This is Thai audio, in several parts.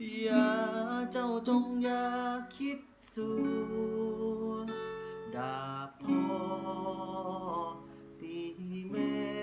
อย่าเจ้าจงอย่าคิดสูดาพ่อตีแม่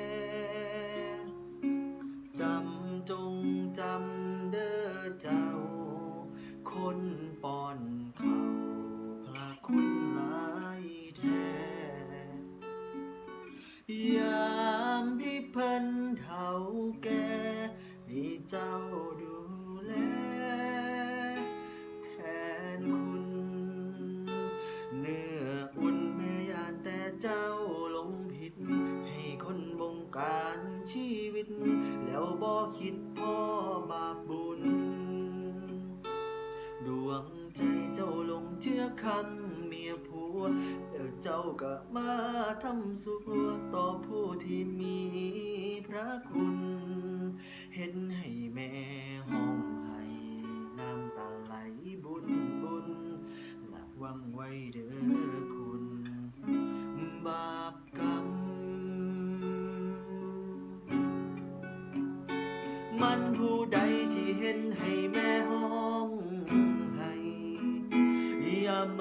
านชีวิต แล้วบ่คิดพ่อบาปบุญ ดวงใจเจ้าลงเชื่อคำเมียผัวแล้วเจ้าก็มาทำสัวต่อผู้ที่มีพระคุณ เห็นให้แม่หอ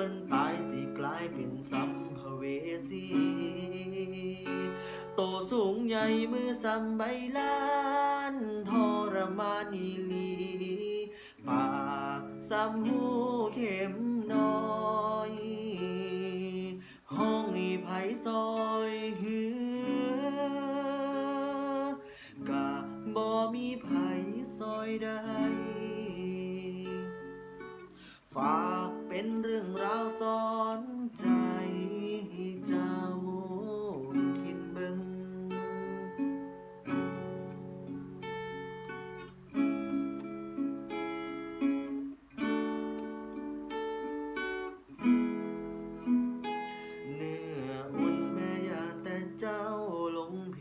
มันตายสิกลายเป็นสัมภเวสีโตสูงใหญ่มือสำใบลานทรมานอีลีปากซ้ำหูเข็มน้อยห้องอีไผซอยหือกะบ่มีไผซอยใดฝากเป็นเรื่อง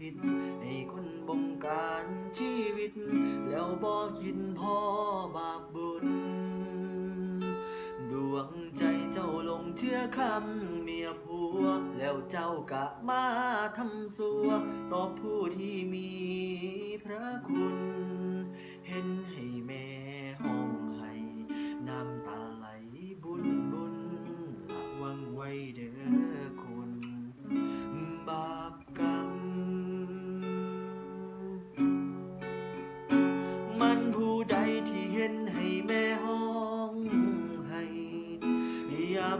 ิตให้คนบงการชีวิต แล้วบ่คิดพ่อบาปบุญ ดวงใจเจ้าลงเชื่อคำเมียผัว แล้วเจ้ากะมาทำสัว ต่อผู้ที่มีพระคุณ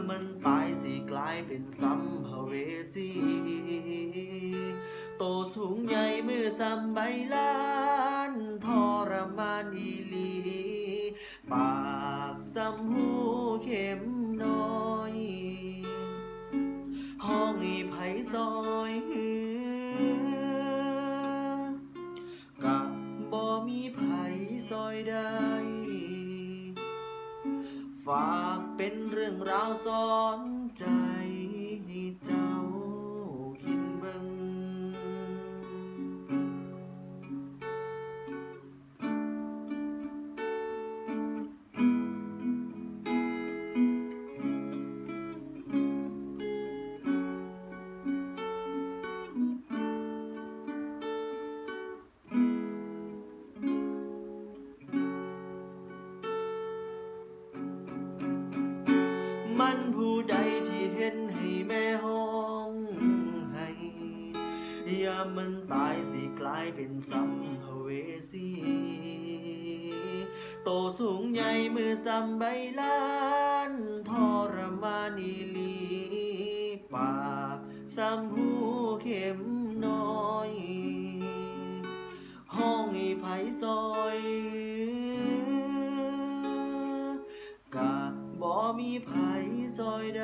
มันตายสิกลายเป็นสัมภเวสีโตสูงใหญ่มือซ้ำใบลานทรมานอีลี ปากซ้ำหูเข็มน้อยห้องอีไผซอยหือ ฝากเป็นเรื่องราวสอนใจให้เจ้าคิดเบิ่งายเป็นสัมภเวสี โตสูงใหญ่มือซ้ำใบลานทรมานอีลีปากซ้ำหูเข็มน้อย ห้องอีไผซอยกะบ่มีไผซอยใด